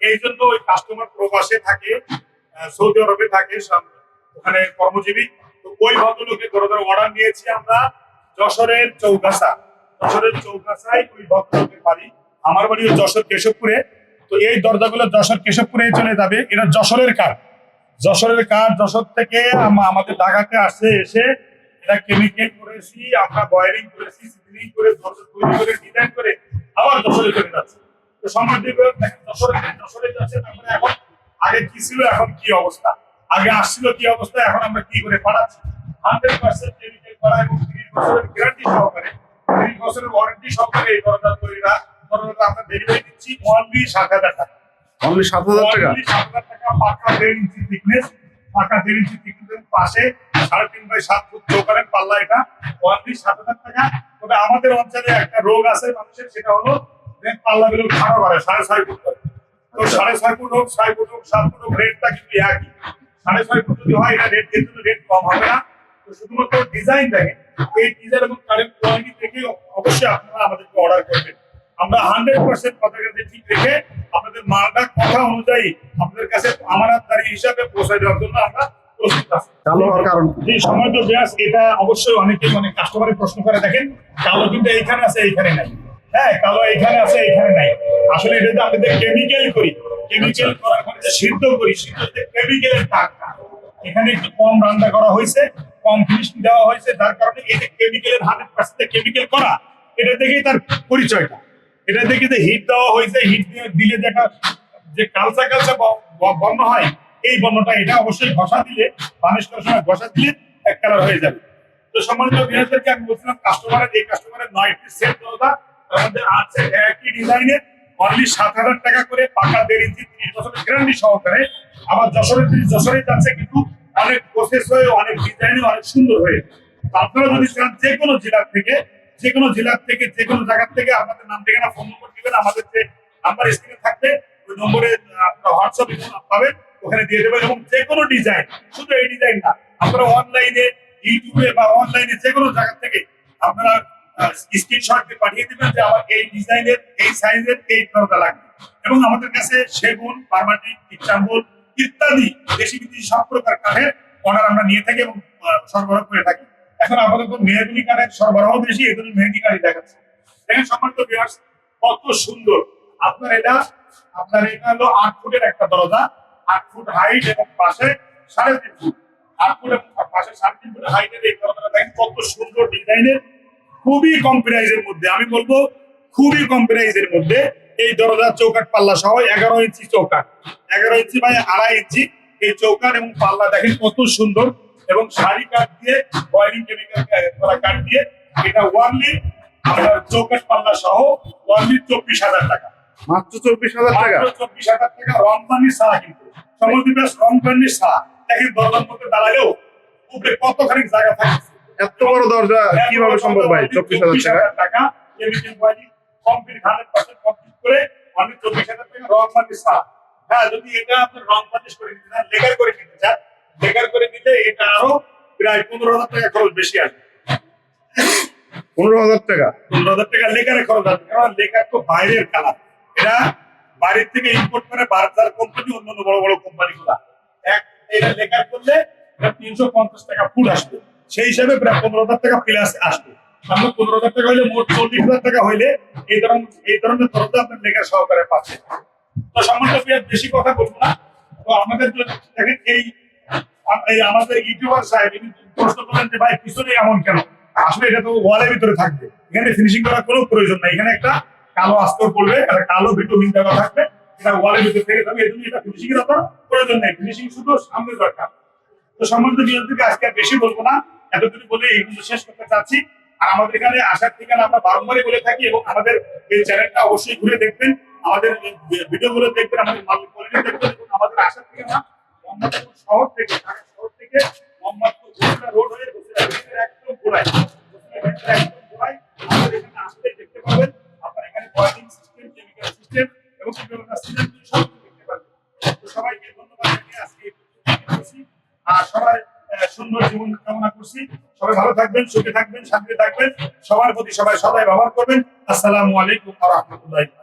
এই জন্য ওই কাস্টমার প্রবাসে থাকে সৌদি আরবে থাকে ওখানে কর্মজীবী। তো ওই ভদ্রলোকের দরজার অর্ডার নিয়েছি আমরা যশোরের চৌগাছা। যশোরের চৌগাছায় ওই ভদ্রলোকের বাড়ি। আমার বাড়িও যশোর কেশবপুরে। তো এই দরজাগুলো যশোর কেশবপুরে চলে যাবে। এটা যশোরের কার যশোরের কার যশোর থেকে আমাদের ঢাকাতে আসছে, এসে এটা কেমিক্যাল করেছি, আমরা বয়ারিং করেছি সিলিং করে, দরজা তৈরি করে ডিজাইন করে আবার যশোরে চলে যাচ্ছে। তো যশোরে যশোরে যাচ্ছে, তারপরে এখন আগে কি ছিল, এখন কি অবস্থা? আগে আসছিল কি অবস্থা, এখন আমরা কি করে পাঠাচ্ছি? হান্ড্রেড পার্সেন্ট কেমিক্যাল করা এবং তিরিশ বছরের গ্যারান্টি সহকারে, তিরিশ বছরের ওয়ারেন্টি সহকারে এই দরজা দরজাটা আমরা ডেলিভারি দিচ্ছি অনলি সাত হাজার টাকা। অনলি সাত হাজার টাকা? Only সাত হাজার টাকা পাকা দেড় ইঞ্চি পাকা দেড় পাশে সাড়ে তিন বাই সাত ফুট চৌকারের পাল্লা এটা। সাত হাজার টাকা। তবে আমাদের অঞ্চলে একটা রোগ আছে মানুষের সেটা হলো খারাপ করে সাড়ে ছয় ফুট করে। তো সাড়ে ছয় ফুট হোক ছয় ফুট হোক সাত ফুট হোক রেটটা কিন্তু একই। সাড়ে ছয় ফুট যদি হয় এটা রেট কিন্তু রেট কম হবে না। তো শুধুমাত্র ডিজাইন দেখেন এই ডিজাইন এবং কারেন্ট কোয়ালিটি দেখে অবশ্যই আপনারা আমাদেরকে অর্ডার করবেন। আমরা হান্ড্রেড পার্সেন্ট কথার কাছে ঠিক রেখে আপনাদের মালটা কথা অনুযায়ী আপনাদের কাছে আমানতদারি হিসাবে পৌঁছে দেওয়ার জন্য আমরা কালো হওয়ার কারণ যে সময় তো ব্যাস এটা অবশ্যই অনেকে মানে কাস্টমারের প্রশ্ন করে দেখেন কালো কিন্তু এইখানে আছে এইখানে নাই। হ্যাঁ কালো এইখানে আছে এইখানে নাই। আসলে এটা যে কেমিক্যাল করি কেমিক্যাল করার পরে যে সিদ্ধ করি সিদ্ধ যে কেমিক্যালের দাগটা এখানে একটু কম রান্না করা হয়েছে কম ফিনিশিং দেওয়া হয়েছে যার কারণে এই যে কেমিক্যালের হান্ড্রেড পার্সেন্ট কেমিক্যাল করা এটা থেকেই তার পরিচয়টা। এটা থেকে যে হিট দেওয়া হয়েছে হিট দিলে যে একটা, যে কালচা কালচা বর্ণ হয়, এই বর্ণটা এটা অবশ্যই ঘষা দিলে বানিশ করার সময় ঘষা দিলে এক কালার হয়ে যাবে। তো সম্মানিত বিহারদেরকে আমি বলছিলাম কাস্টমারের এই কাস্টমারের নয় সেট তার মধ্যে আছে একই ডিজাইনের অনলি সাত হাজার টাকা করে পাকা দেড় ইঞ্চি, তিরিশ বছরের গ্যারান্টি সহকারে। আবার যশোরের যশোরে যাচ্ছে, কিন্তু অনেক প্রসেস হয়ে, অনেক ডিজাইনে অনেক সুন্দর হয়ে। আপনারা যদি চান যে কোনো জেলার থেকে যে কোনো জেলার থেকে যে কোনো জায়গার থেকে আপনাদের নাম ঠিকানা ফোন নম্বর দিবেন, আমাদের যে নাম্বার স্ক্রিনে থাকবে, ওই নম্বরে আপনারা হোয়াটসঅ্যাপ পাবেন, ওখানে দিয়ে দেবেন এবং যে কোনো ডিজাইন শুধু এই ডিজাইন না, আপনারা অনলাইনে ইউটিউবে বা অনলাইনে যে কোনো জায়গা থেকে আপনারা স্ক্রিনশট দিয়ে পাঠিয়ে দিবেন যে আমার এই ডিজাইনের এই সাইজের এই দরজা লাগবে। এবং আমাদের কাছে সেগুন, বার্মাটি ইচ্ছাম্বুল ইত্যাদি দেশি বিদেশি সব প্রকার কাঠের অর্ডার আমরা নিয়ে থাকি এবং সরবরাহ করে থাকি। এখন আপাতত মেহগুলি কাঠের সরবরাহ বেশি এই মেহেদি কাঠই দেখাচ্ছে। দেখেন সম্মানিত viewers, কত সুন্দর। আপনার এটা আপনার এটা হলো আট ফুটের একটা দরজা আট ফুট হাইট এবং পাশে সাড়ে তিন ফুট। ডিজাইনের খুবই মধ্যে। আমি বলব খুবই মধ্যে এই দরজার পাল্লা এগারো ইঞ্চি চৌকাট এগারো ইঞ্চি আড়াই ইঞ্চি এই চৌকাট এবং পাল্লা দেখেন কত সুন্দর। এবং শাড়ি কাঠ দিয়ে বয়লিং কেমিক্যাল করা কাঠ দিয়ে এটা ওয়ানলি আপনার চৌকাট পাল্লা সহ ওয়ানলি চব্বিশ হাজার টাকা। মাত্র চব্বিশ হাজার টাকা? চব্বিশ হাজার টাকা রংবানি ছাড়া কিন্তু। সমুদ্রবাস রংবানি ছাড়া। দেখেন দরজার মধ্যে দাঁড়ালেও উপরে কতখানি জায়গা থাকে। এত বড় দরজা কীভাবে সম্ভব ভাই? চব্বিশ হাজার টাকা? Chemical body complete hundred percent complete করে আমি চব্বিশ হাজার টাকা রং পার্টিস হ্যাঁ যদি এটা আপনি রং পার্টিস করে নিতে চান লেকার করে নিতে চান লেকার করে নিলে এটা আরও প্রায় পনেরো হাজার টাকা খরচ বেশি আসবে। পনেরো হাজার টাকা? পনেরো হাজার টাকা লেকারে খরচ আসবে। কারণ লেকার তো বাইরের কালার। এটা বাইরের থেকে ইম্পোর্ট করে বার্জার কোম্পানি অন্যান্য বড় বড় কোম্পানি গুলা। এক এটা লেকার করলে তিনশো পঞ্চাশ টাকা ফুল আসবে। সেই হিসাবে প্রায় পনেরো হাজার টাকা প্লাস আসবে। আমরা পনেরো হাজার টাকা হইলে মোট চল্লিশ হাজার টাকা হইলে এই ধরনের এই ধরনের দরজা আপনার লেখার সহকারে পাচ্ছেন। তো সম্মানিত বেশি কথা বলব না। তো আমাদের দেখেন এই আমাদের ইউটিউবার সাহেব প্রশ্ন করলেন যে, ভাই, পিছনে এমন কেন? আসলে এটা তো ওয়ালের ভিতরে থাকবে। এখানে ফিনিশিং করার কোনো প্রয়োজন নাই। এখানে একটা কালো আস্তর পড়বে, একটা কালো ভিটামিন দেওয়া থাকবে। এটা ওয়ালের ভিতরে থেকে যাবে। এটা ফিনিশিং এর অত প্রয়োজন নেই। ফিনিশিং শুধু সামনে দরকার তো সম্বন্ধে আজকে আর বেশি বলব না। এতটুকু বলে এই কিন্তু শেষ করতে চাচ্ছি। আর আমাদের এখানে আসার ঠিকানা আমরা বারংবারই বলে থাকি এবং আমাদের এই চ্যানেলটা অবশ্যই ঘুরে দেখবেন। আমাদের ভিডিও গুলো দেখবেন, আমাদের কোয়ালিটি দেখবেন আমাদের আসার ঠিকানা শহর থেকে শহর থেকে একদম গোড়ায় একদম দেখতে পাবেন আপনার এখানে সিস্টেম এবং সব দেখতে তো সবাইকে আজকে আর সুন্দর জীবন কামনা করছি সবাই ভালো থাকবেন, সুখে থাকবেন, শান্তিতে থাকবেন। সবার প্রতি সবাই সদাই ব্যবহার করবেন। আসসালামু আলাইকুম রহমতুল্লাহ।